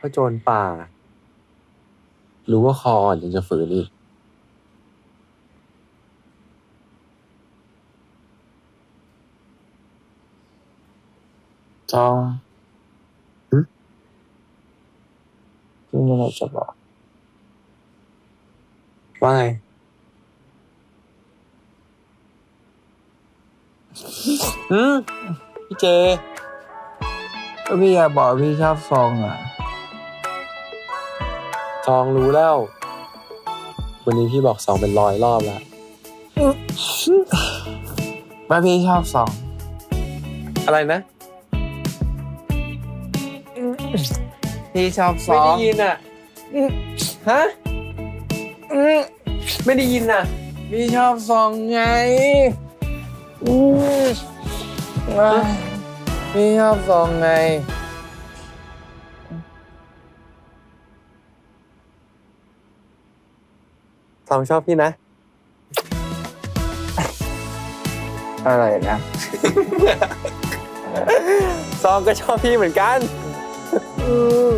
เพราะโจรป่า รู้ว่าคออ่อนยังจะฝืนอีกจองพี่มีอะไรจะบอกว่าไง อืมพี่เจก็พี่อยากบอกพี่ชอบซองอะซ องรู้แล้ว วันนี้พี่บอกสองเป็นร้อยรอบแล้วว่าพี่ชอบซอง อะไรนะ พี่ชอบซไม่อได้งยินอะ ฮะ ไม่ได้ยินอะ พี่ชอบซองไงอืมอะพี่ชอบซองไง ซองชอบพี่นะ อะไรนะซองก็ชอบพี่เหมือนกันอืม